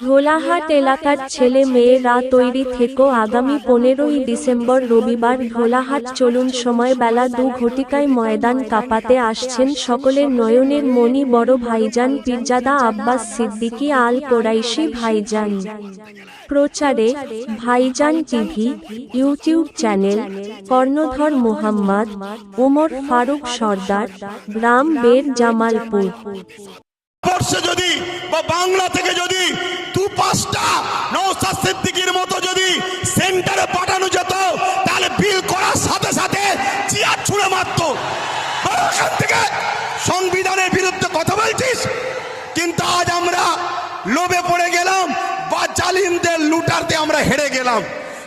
ভোলাহাট এলাকার ছেলে মেয়েরা তৈরি থেকো। আগামী পনেরোই ডিসেম্বর রবিবার ভোলাহাট চলুন সময় বেলা দু ঘটিকায় ময়দান কাপাতে আসছেন সকলের নয়নের মণি বড় ভাইজান পীরজাদা আব্বাস সিদ্দিকী আল কোরাইশি ভাইজান। প্রচারে ভাইজান টিভি ইউটিউব চ্যানেল কর্ণধর মোহাম্মদ ওমর ফারুক সর্দার গ্রাম বের জামালপুর। বর্ষে যদি বা বাংলা থেকে যদি নৌসাদ সিদ্দিকির মতো যদি সেন্টারে পাঠানো যেত, তাহলে বিল করার সাথে সাথে চেয়ার ছুঁড়ে মারতো। থেকে সংবিধানের বিরুদ্ধে কথা বলছিস? কিন্তু আজ আমরা লোভে পড়ে গেলাম, বা জালিমদের লুটারতে আমরা হেরে গেলাম।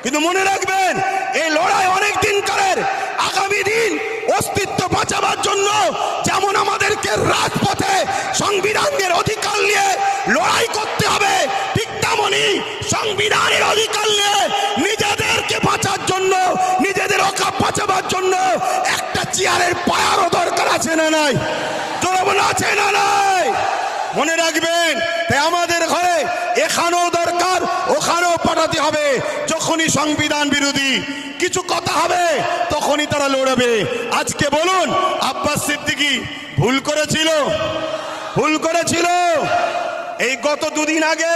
কিন্তু মনে রাখবেন, এই লড়াই অনেক দিন কালের। আগামী দিন অস্তিত্ব বাঁচাবার জন্য যেমন আমাদেরকে রাজপথে সংবিধানের অধিকার নিয়ে লড়াই করতে সংবিধানের অধিকার নিজেদেরকে বাঁচার জন্য, নিজেদের অকাপ বাঁচাবার জন্য একটা চেয়ারের পায়ারও দরকার আছে না নাই? বলে আছে না নাই? মনে রাখবেন, তাই আমাদের ঘরে এখানেও দরকার, ওখানেও পাঠাতে হবে। যখনই সংবিধান বিরোধী কিছু কথা হবে, তখনই তারা লড়াবে। আজকে বলুন, আব্বাস সিদ্দিকি ভুল করেছিল? ভুল করেছিল? এই গত দুদিন আগে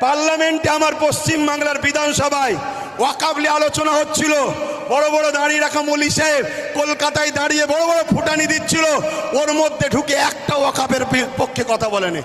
পার্লামেন্টে আমার পশ্চিম বাংলার বিধানসভায় ওয়াকাবলি আলোচনা হচ্ছিল। বড় বড় দাঁড়িয়ে রাখা মলি সাহেব কলকাতায় দাঁড়িয়ে বড় বড় ফুটানি দিচ্ছিল। ওর মধ্যে ঢুকে একটা ওয়াকাবের পক্ষে কথা বলেনি।